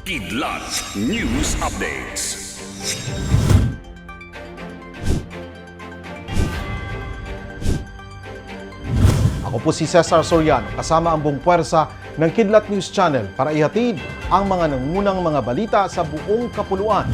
Kidlat News Updates. Ako po si Cesar Soriano, kasama ang buong puwersa ng Kidlat News Channel para ihatid ang mga nangunang mga balita sa buong kapuluan.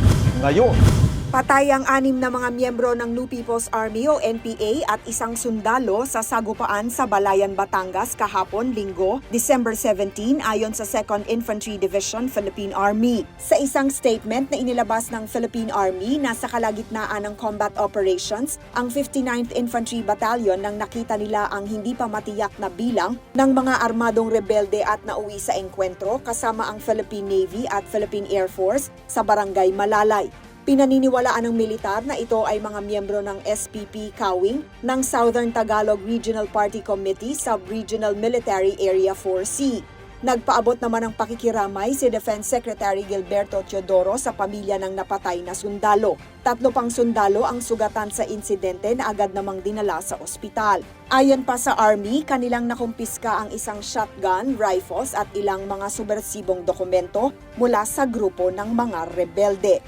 Ngayon, Patay ang anim na mga miyembro ng New People's Army o NPA at isang sundalo sa sagupaan sa Balayan, Batangas kahapon, linggo, December 17 ayon sa 2nd Infantry Division, Philippine Army. Sa isang statement na inilabas ng Philippine Army, nasa kalagitnaan ng combat operations, ang 59th Infantry Battalion nang nakita nila ang hindi pa matiyak na bilang ng mga armadong rebelde at nauwi sa engkwentro kasama ang Philippine Navy at Philippine Air Force sa Barangay Malalay. Pinaniniwalaan ng militar na ito ay mga miyembro ng SPP Kawing ng Southern Tagalog Regional Party Committee Sub-Regional Military Area 4C. Nagpaabot naman ng pakikiramay si Defense Secretary Gilberto Teodoro sa pamilya ng napatay na sundalo. Tatlo pang sundalo ang sugatan sa insidente na agad namang dinala sa ospital. Ayon pa sa Army, kanilang nakumpiska ang isang shotgun, rifles at ilang mga subversibong dokumento mula sa grupo ng mga rebelde.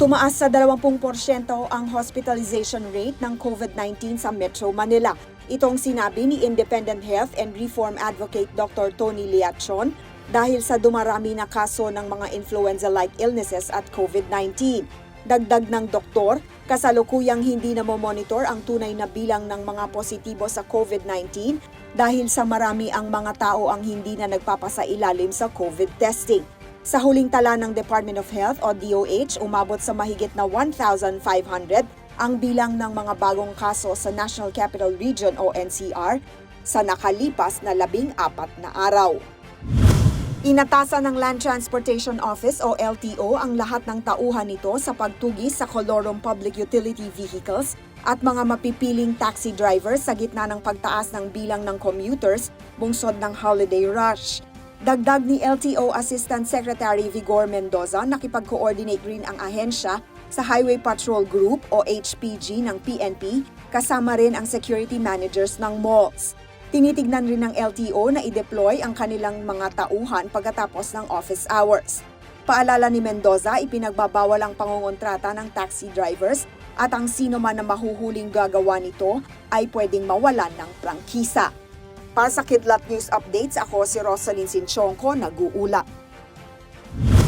Tumaas sa 20% ang hospitalization rate ng COVID-19 sa Metro Manila. Itong sinabi ni Independent Health and Reform Advocate Dr. Tony Liachon dahil sa dumarami na kaso ng mga influenza-like illnesses at COVID-19. Dagdag ng doktor, kasalukuyang hindi na monitor ang tunay na bilang ng mga positibo sa COVID-19 dahil sa marami ang mga tao ang hindi na nagpapasa ilalim sa COVID testing. Sa huling tala ng Department of Health o DOH, umabot sa mahigit na 1,500 ang bilang ng mga bagong kaso sa National Capital Region o NCR sa nakalipas na labing apat na araw. Inatasan ng Land Transportation Office o LTO ang lahat ng tauhan nito sa pagtugis sa kolorom public utility vehicles at mga mapipiling taxi drivers sa gitna ng pagtaas ng bilang ng commuters bungsod ng holiday rush. Dagdag ni LTO Assistant Secretary Vigor Mendoza, nakipag-coordinate rin ang ahensya sa Highway Patrol Group o HPG ng PNP, kasama rin ang security managers ng malls. Tinitignan rin ng LTO na i-deploy ang kanilang mga tauhan pagkatapos ng office hours. Paalala ni Mendoza, ipinagbabawal ang pangungontrata ng taxi drivers at ang sino man na mahuhuling gagawa nito ay pwedeng mawalan ng prangkisa. Para sa Kidlat News Updates, ako si Rosalyn Sinchonko, nag-uula.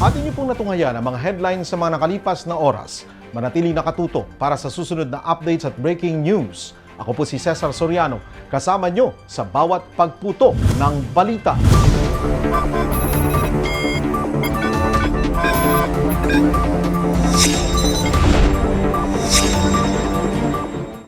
atin niyo pong natungayan ang mga headlines sa mga nakalipas na oras. Manatili nakatuto para sa susunod na updates at breaking news. Ako po si Cesar Soriano, kasama nyo sa bawat pagputo ng balita.